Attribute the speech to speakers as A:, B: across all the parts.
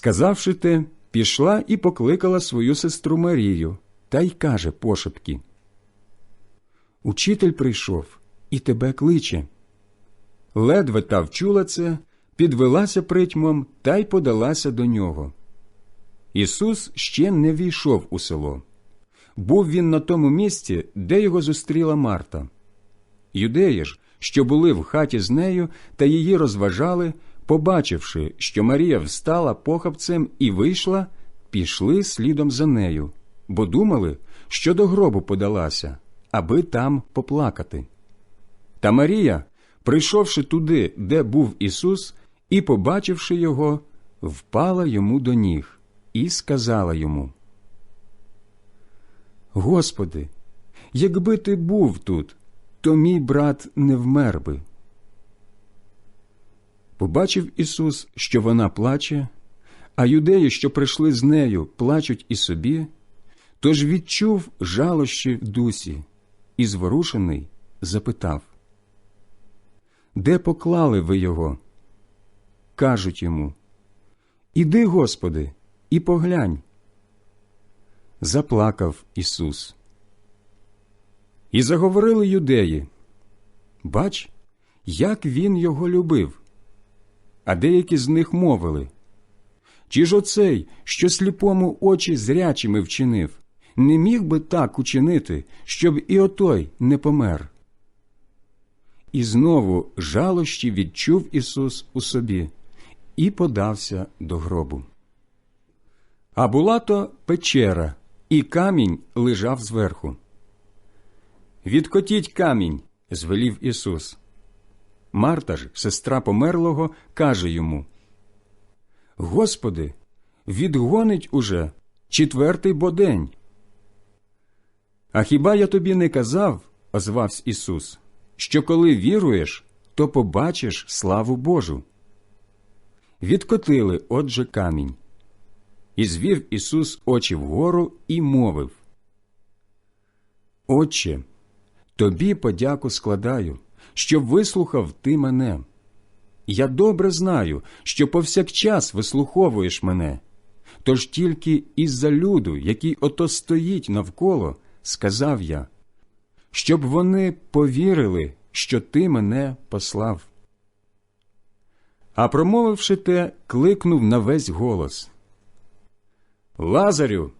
A: Сказавши те, пішла і покликала свою сестру Марію та й каже пошепки Учитель прийшов і тебе кличе. Ледве та вчула це, підвелася притьмом та й подалася до нього. Ісус ще не війшов у село. Був він на тому місці, де його зустріла Марта. Юдеї ж, що були в хаті з нею та її розважали, побачивши, що Марія встала похапцем і вийшла, пішли слідом за нею, бо думали, що до гробу подалася, аби там поплакати. Та Марія, прийшовши туди, де був Ісус, і, побачивши його, впала йому до ніг і сказала йому: Господи, якби ти був тут, то мій брат не вмер би. Побачив Ісус, що вона плаче, а юдеї, що прийшли з нею, плачуть і собі, тож відчув жалощі в дусі і, зворушений, запитав Де поклали ви його? Кажуть йому Іди, Господи, і поглянь. Заплакав Ісус. І заговорили юдеї Бач, як він його любив. А деякі з них мовили Чи ж оцей, що сліпому очі зрячими вчинив, не міг би так учинити, щоб і отой не помер? І знову жалощі відчув Ісус у собі і подався до гробу. А була то печера, і камінь лежав зверху. Відкотіть камінь, звелів Ісус. Марта ж, сестра померлого, каже йому Господи, відгонить уже четвертий бо день. А хіба я тобі не казав, озвався Ісус, що коли віруєш, то побачиш славу Божу. Відкотили, отже, камінь. І звів Ісус очі вгору і мовив Отче, тобі подяку складаю, що вислухав ти мене. Я добре знаю, що повсякчас вислуховуєш мене, тож тільки із-за люду, який ото стоїть навколо, сказав я, щоб вони повірили, що ти мене послав. А промовивши те, кликнув на весь голос Лазарю,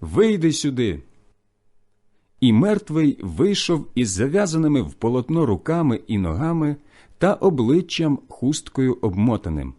A: вийди сюди. І мертвий вийшов із зав'язаними в полотно руками і ногами та обличчям хусткою обмотаним.